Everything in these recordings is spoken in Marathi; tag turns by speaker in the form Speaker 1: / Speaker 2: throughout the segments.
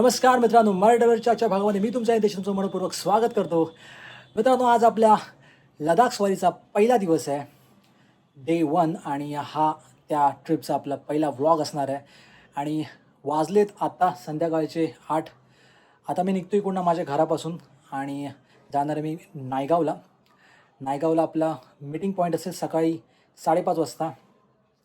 Speaker 1: नमस्कार मित्रांनो मराठीवरच्या भागामध्ये मी तुमच्या देश तुमचं मनपूर्वक स्वागत करतो. मित्रांनो आज आपल्या लडाख स्वारीचा पहिला दिवस आहे. डे वन आणि हा त्या ट्रिपचा आपला पहिला व्लॉग असणार आहे. आणि वाजलेत आत्ता संध्याकाळचे आठ. आता मी निघतो आहे पुन्हा माझ्या घरापासून आणि जाणार आहे मी नायगावला. नायगावला आपला मीटिंग पॉईंट असेल सकाळी साडेपाच वाजता.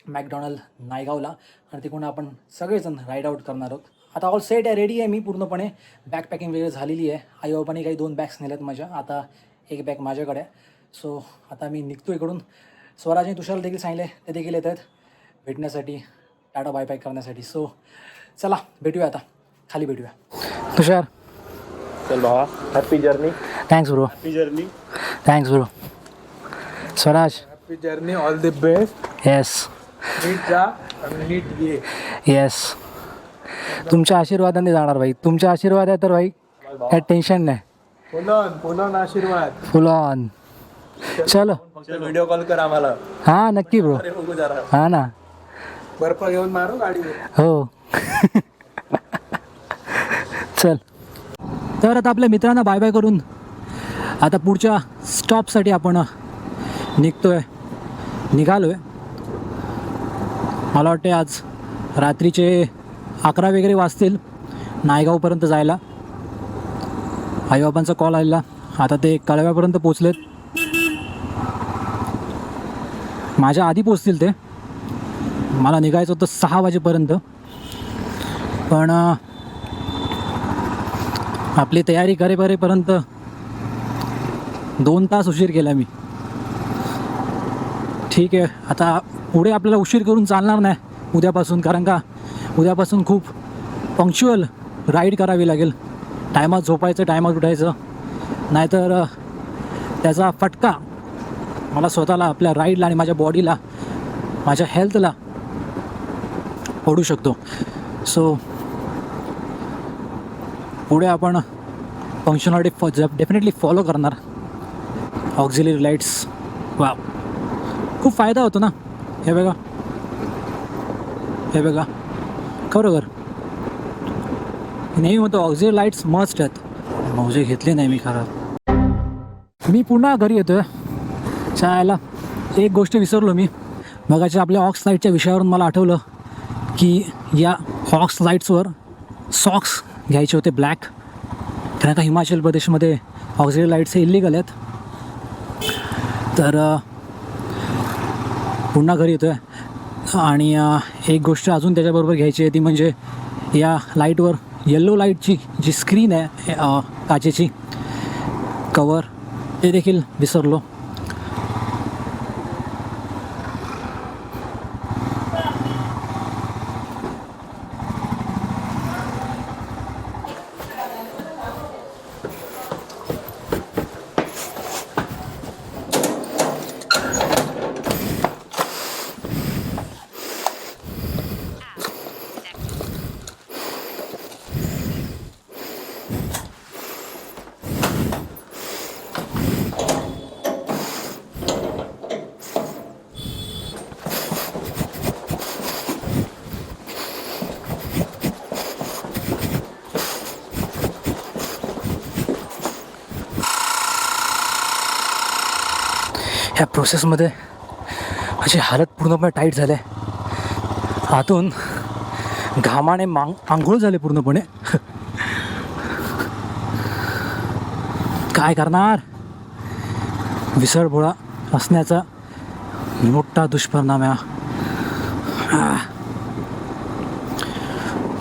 Speaker 1: मॅकडॉनल्ड नायगावला. आणि तिकडून आपण सगळेजण राईड आऊट करणार आहोत. आता ऑल सेट आहे रेडी आहे मी पूर्णपणे. बॅग पॅकिंग वगैरे झालेली आहे. आईबाबांनी काही दोन बॅग्स नेल्यात माझ्या. आता एक बॅग माझ्याकडे आहे. सो आता मी निघतो इकडून. स्वराजने तुषार देखील सांगितले ते देखील येत आहेत भेटण्यासाठी टाटा बाय बाय करण्यासाठी. सो चला भेटूया आता. खाली भेटूया. तुषार.
Speaker 2: चल भावा. Happy journey
Speaker 1: thanks bro
Speaker 2: happy journey
Speaker 1: thanks bro Swaraj
Speaker 2: happy journey all the best
Speaker 1: yes
Speaker 2: नीट जा नीट ये
Speaker 1: येस तुमच्या आशीर्वादाने जाणार भाई. तुमच्या आशीर्वाद आहे तर भाई काय टेन्शन नाही.
Speaker 2: आशीर्वाद.
Speaker 1: फुल ऑन चलो
Speaker 2: व्हिडिओ कॉल कर आम्हाला.
Speaker 1: हां नक्की ब्रो हां ना.
Speaker 2: बर्फ घेऊन मारू गाडीवर
Speaker 1: हो. चल. तर आता आपल्या मित्रांना बाय बाय करून आता पुढच्या स्टॉपसाठी आपण निघतोय. निघालो आहे मला वाटते आज रात्रीचे अकरा वगैरे वाजतील नायगावपर्यंत जायला. आईबाबांचा कॉल आलेला. आता ते कळव्यापर्यंत पोचलेत माझ्या आधी पोचतील ते. मला निघायचं होतं सहा वाजेपर्यंत. पण आपली तयारी करेपर्यंत दोन तास उशीर केला मी. ठीक आहे. आता पुढे आपल्याला उशीर करून चालणार नाही उद्यापासून कारण का उद्यापासून खूप पंक्च्युअल राईड करावी लागेल. टायमात झोपायचं टायमात उठायचं. नाहीतर त्याचा फटका मला स्वतःला आपल्या राईडला आणि माझ्या बॉडीला माझ्या हेल्थला पडू शकतो. सो पुढे आपण फंक्शनॉलिटी फॉ डेफिनेटली फॉलो करणार. ऑक्झिलरी लाईट्स वा खूप फायदा होतो ना? हे बघा. हे बघा. खरोखर नेहमी म्हणतो ऑक्झिलरी लाईट्स मस्ट आहेत. मौजे घेतले नाही मी खरं. मी पुन्हा घरी येतोय. चायला एक गोष्ट विसरलो मी. मगाच्या आपल्या ऑक्स लाईटच्या विषयावरून मला आठवलं की या ऑक्स लाईट्सवर सॉक्स घ्यायचे होते ब्लॅक कारण का हिमाचल प्रदेशमध्ये ऑक्सिजन लाईट्स हे इल्लिगल आहेत. तर पुन्हा घरी येतो आहे आणि एक गोष्ट अजून त्याच्याबरोबर घ्यायची आहे ती म्हणजे या लाईटवर येल्लो लाईटची जी स्क्रीन आहे काचेची कवर ते देखील विसरलो. प्रोसेसमध्ये अशी हालत पूर्णपणे टाईट झाले आतून घामाने मांग आंघोळ झाले पूर्णपणे. काय करणार? विसरभोळा असण्याचा मोठा दुष्परिणाम आहे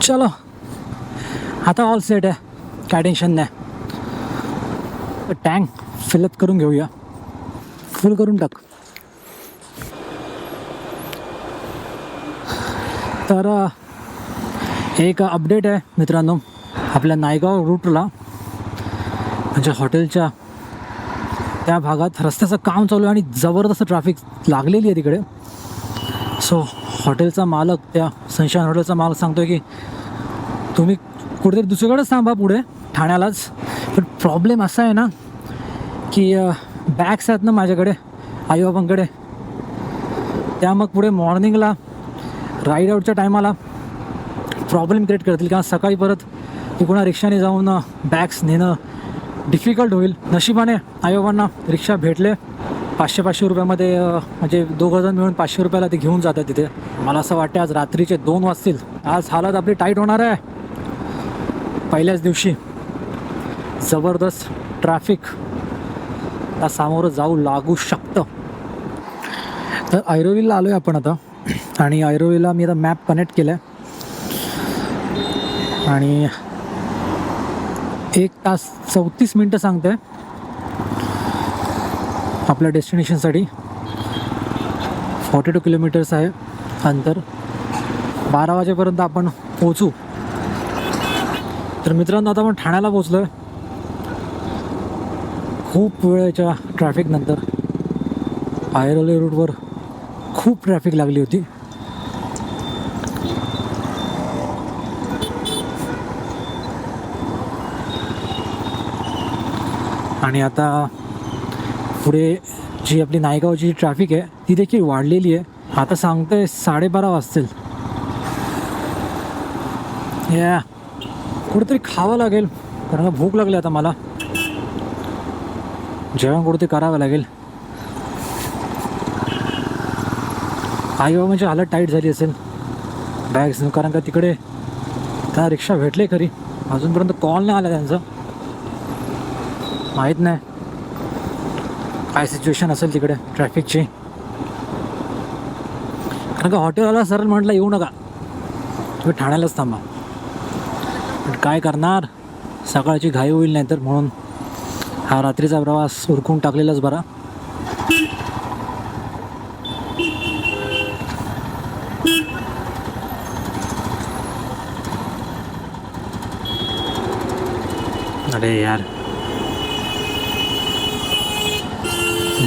Speaker 1: चलो. आता ऑल सेट आहे. काय टेन्शन नाही. टँक फिलअप करून घेऊया. फुल करून टाक. तर एक अपडेट आहे मित्रांनो आपल्या नायगाव रूटला म्हणजे हॉटेलच्या त्या भागात रस्त्याचं काम चालू आहे आणि जबरदस्त ट्रॅफिक लागलेली आहे तिकडे. सो हॉटेलचा मालक त्या सनशाईन हॉटेलचा मालक सांगतो की तुम्ही कुठेतरी दुसरीकडेच थांबा पुढे ठाण्यालाच. पण प्रॉब्लेम असा आहे ना की बॅग्स आहेत ना माझ्याकडे आईबाबांकडे. त्या मग पुढे मॉर्निंगला राईड आऊटच्या टायमाला प्रॉब्लेम क्रिएट करतील. कारण सकाळी परत कुणा रिक्षाने जाऊन बॅग्स नेणं डिफिकल्ट होईल. नशिबाने आईबाबांना रिक्षा भेटले. पाचशे पाचशे रुपयामध्ये म्हणजे दोघं जण मिळून पाचशे रुपयाला ते घेऊन जातात तिथे. मला असं वाटतं आज रात्रीचे दोन वाजतील. आज हालत आपली टाईट होणार आहे. पहिल्याच दिवशी जबरदस्त ट्रॅफिक आता सामोरं जाऊ लागू शकतं. तर ऐरोलीला आलो आहे आपण आता. आणि ऐरोलीला मी आता मॅप कनेक्ट केला आहे आणि एक तास चौतीस मिनटं सांगते आपल्या डेस्टिनेशनसाठी फॉर्टी टू किलोमीटर्स आहे अंतर. बारा वाजेपर्यंत आपण पोचू तर मित्रांनो आता आपण ठाण्याला पोचलो आहे खूप वेळेच्या ट्रॅफिकनंतर आयरोले रूटवर खूप ट्रॅफिक लागली होती. आणि आता पुढे जी आपली नायगावची ट्रॅफिक आहे ती देखील वाढलेली आहे. आता सांगतोय साडेबारा वाजतील. या कुठेतरी खावं लागेल कारण भूक लागली आता मला. जेवण कुठेतरी करावं लागेल. आई बाबांची म्हणजे हालत टाईट झाली असेल. बॅग्स कारण का तिकडे त्या रिक्षा भेटले खरी. अजूनपर्यंत कॉल नाही आला त्यांचा. माहीत नाही. काय सिच्युएशन असेल तिकडे ट्रॅफिकची कारण का हॉटेलवाला सरळ म्हटलं येऊ नका. तुम्ही ठाण्यालाच थांबा. पण काय करणार? सकाळची घाई होईल नाही तर म्हणून हा रात्रीचा प्रवास उरकून टाकलेलाच बरा. अरे यार.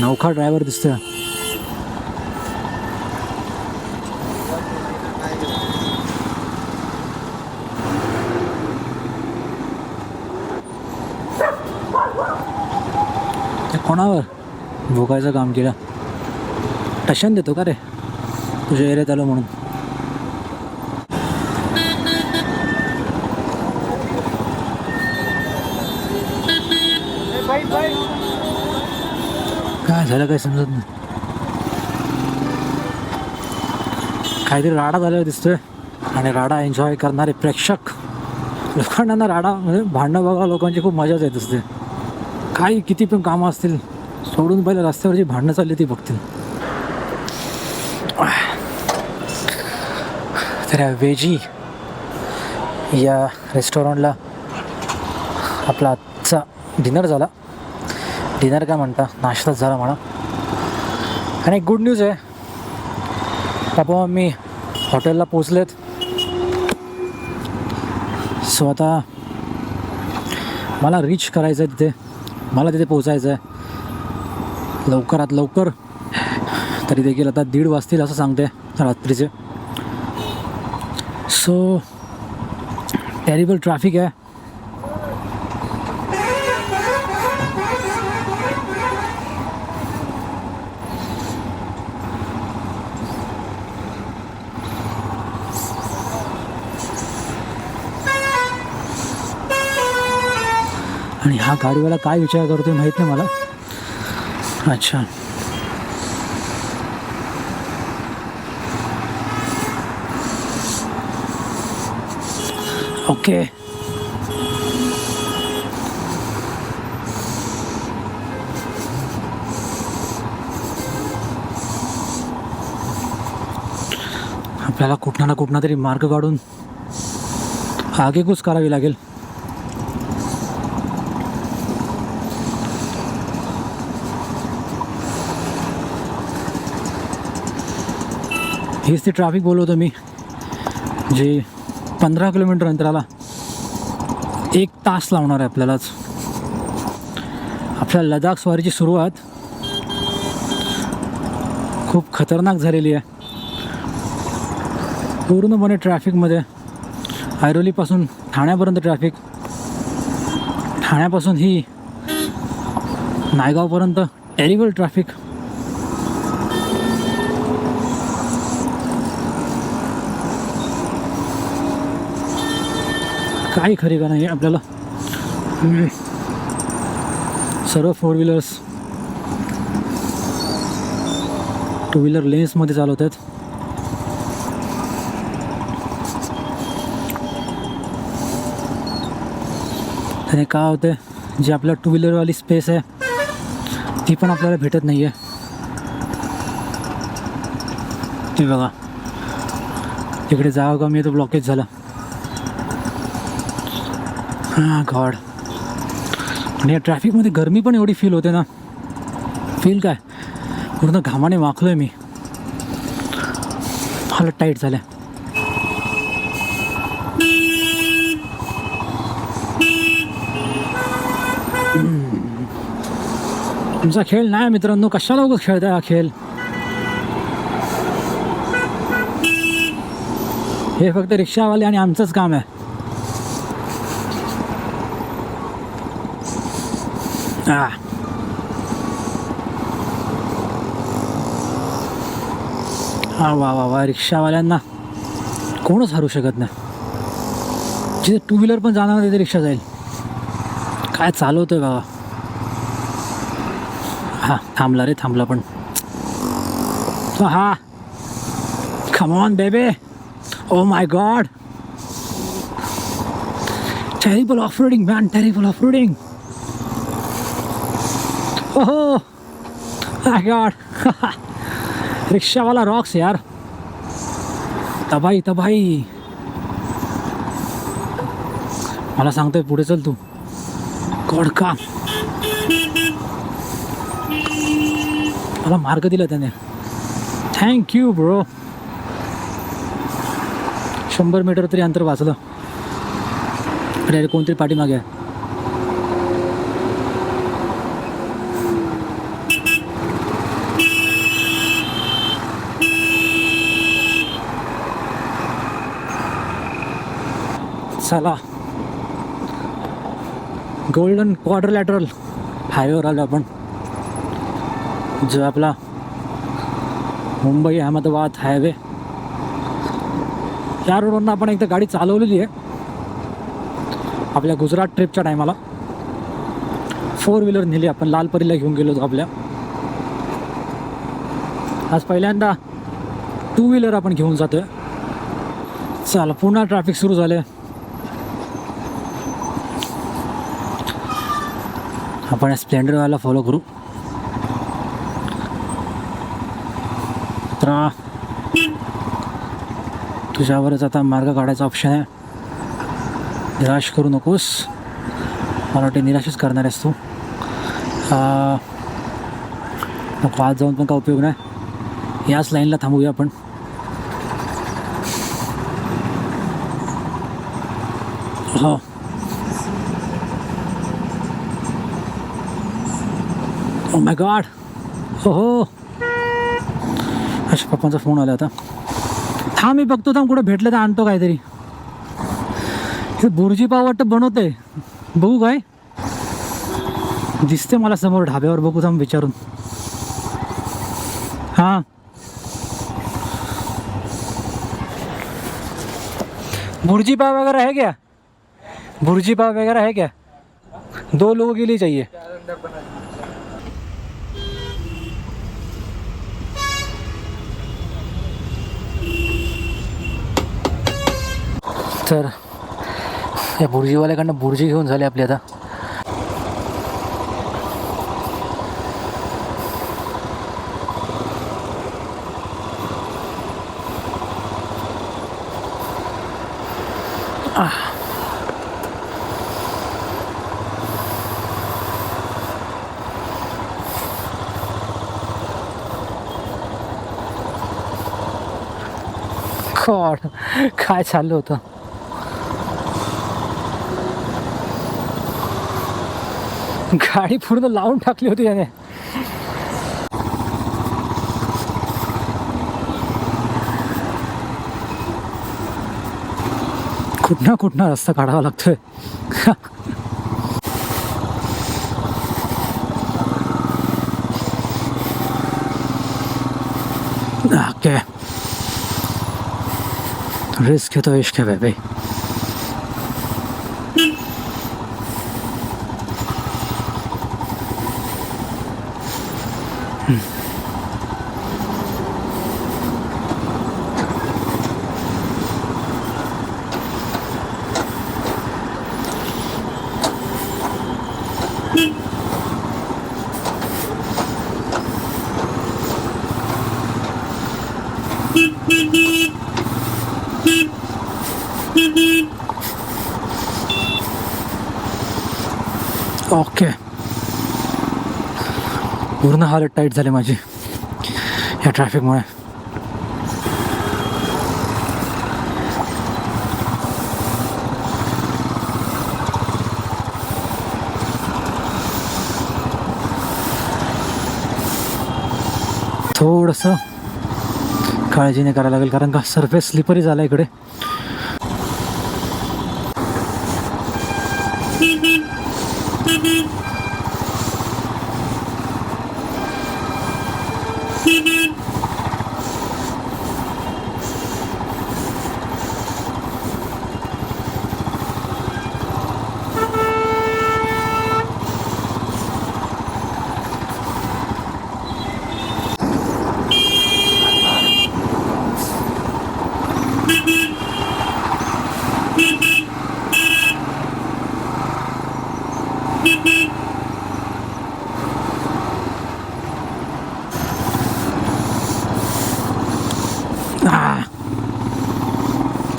Speaker 1: नौखा ड्रायव्हर दिसतोय. कोणावर भोगायचं काम केलं. टशन देतो का रे? तुझ्या एरियात आलो म्हणून. काय झालं काय समजत नाही. काहीतरी राडा झालेला दिसतोय. आणि राडा एन्जॉय करणारे प्रेक्षक. लोकांना ना राडा म्हणजे भांडणं बघा लोकांची खूप मजाच येत असते. काही किती पण कामं असतील सोडून पहिले रस्त्यावर जी भांडणं चालली ती बघतील. तर या वेजी या रेस्टॉरंटला आपला आजचा डिनर झाला. डिनर काय म्हणता? नाश्ताच झाला म्हणा. आणि एक गुड न्यूज आहे. पापा मी हॉटेलला पोचलेत सो आता मला रीच करायचं आहे तिथे. मला तिथे पोचायचं आहे लवकरात लवकर. तरी देखील आता दीड वाजतील असं सांगते रात्रीचे. सो टेरिबल ट्रॅफिक आहे. हा गाडीवाला काय विचार करतोय माहीत नाही मला. अच्छा. ओके. आपल्याला कुठना ना कुठं तरी मार्ग काढून आगेकूच करावी लागेल. हेच ते ट्रॅफिक बोलवतो मी जे पंधरा किलोमीटर अंतराला एक तास लावणार आहे आपल्यालाच. आपल्या लडाख स्वारीची सुरुवात खूप खतरनाक झालेली आहे. पूर्णपणे ट्रॅफिकमध्ये ऐरोलीपासून ठाण्यापर्यंत ट्रॅफिक ठाण्यापासून ही नायगावपर्यंत टेरिबल ट्रॅफिक काही खरी का नाही आहे आपल्याला सर्व फोर व्हीलर्स टू व्हीलर लेन्समध्ये चालवत आहेत त्याने काय होतं जी आपल्या टू व्हीलरवाली स्पेस आहे ती पण आपल्याला भेटत नाही आहे ते बघा. तिकडे जावं का मी तो ब्लॉकेज झाला. हां गॉड आणि या ट्रॅफिकमध्ये गरमी पण एवढी फील होते ना. फील काय? पूर्ण घामाने वाकलो आहे मी. हालत टाईट झाल्या. तुमचा खेळ नाही मित्रांनो कशाला उगाच खेळता हा खेळ? हे फक्त रिक्षावाले आणि आमचंच काम आहे. Ah. हा वा वा वा रिक्षावाल्यांना कोणच हरू शकत नाही. जिथे टू व्हीलर पण जाणार तिथे रिक्षा जाईल. काय चालवतोय बाबा. हा थांबला रे थांबला पण. हा. Come on baby oh my god terrible off roading man terrible off roading ओहो माय गॉड रिक्षावाला रॉक्स यार तबाई तबाई मला सांगतोय पुढे चल तू. गॉड का मला मार्ग दिला त्याने. थँक्यू ब्रो शंभर मीटर तरी अंतर वाचलं. अरे कोणतरी पाठीमागे आहे. चला. गोल्डन क्वाड्रलॅटरल हायवेवर आलो आपण. जो आपला मुंबई अहमदाबाद हायवे या रोडवरनं आपण एकदा गाडी चालवलेली आहे. आपल्या गुजरात ट्रिपच्या टायमाला फोर व्हीलर नेली आपण लालपरीला घेऊन गेलो होतो आपल्या. आज पहिल्यांदा टू व्हीलर आपण घेऊन जातोय. चला पुन्हा ट्रॅफिक सुरू झाले आपण स्प्लेंडरवाला फॉलो करू. तर तुझ्यावरच आता मार्ग काढायचा ऑप्शन आहे. निराश करू नकोस. मला वाटते निराशच करणार आहेस तू. आ, नको आज जाऊन पण काय उपयोग नाही. याच लाईनला थांबूया आपण हो ओ माय गॉड हो अच्छा पप्पांचा फोन आला होता थांब मी बघतो थांब कुठं भेटलं तर आणतो काहीतरी. हे बुर्जी पाव वाटतं बनवतंय. बघू काय? दिसते मला समोर ढाब्यावर बघू थांब विचारून. हां. बुर्जी पाव वगैरह है क्या? बुर्जी पाव वगैरह है क्या? दो लोगों के लिए चाहिए. तर या बुर्जीवाल्याकडनं बुर्जी घेऊन झाली आपली आता. काय चाललं होतं? गाडी पूर्ण लावून टाकली होती त्याने. कुठना कुठना रस्ता काढावा लागतोय. ओके. रिस्क घेतो इश्क आहे बाई ओके पूर्ण हालत टाईट झाली माझी. या ट्रॅफिकमुळे थोडंसं काळजीने करायला लागेल कारण का सरफेस स्लिपरी झाला इकडे.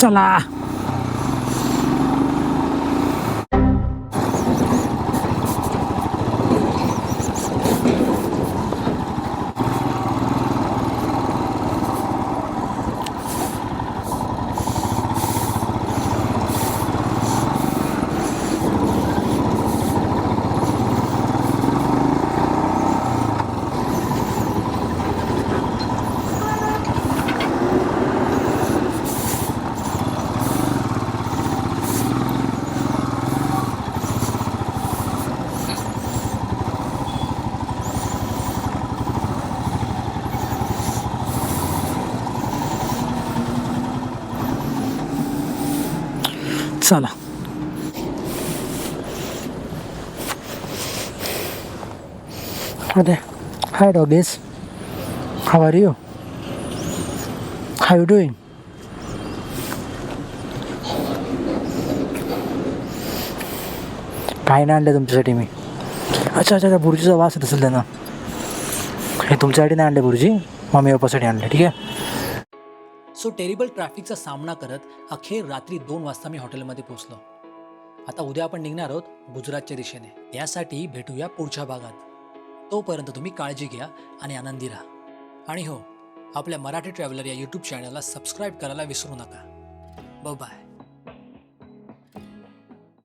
Speaker 1: चला चला. अरे hi doggies how are you hi you doing काय नाही आणलं तुमच्यासाठी मी. अच्छा अच्छा त्या बुर्जीचा वास येत असेल त्यांना. हे तुमच्यासाठी नाही आणले बुर्जी. मम्मी पप्पासाठी आणले ठीक आहे? सो टेरिबल ट्रॅफिकचा सामना करत अखेर रात्री दोन वाजता मी हॉटेलमध्ये पोहोचलो. आता उद्या आपण निघणार आहोत गुजरातच्या दिशेने. यासाठी भेटूया पुढच्या भागात. तोपर्यंत तुम्ही काळजी घ्या आणि आनंदी राहा. आणि हो आपल्या मराठी ट्रॅव्हलर या यूट्यूब चॅनलला सबस्क्राईब करायला विसरू नका. बाय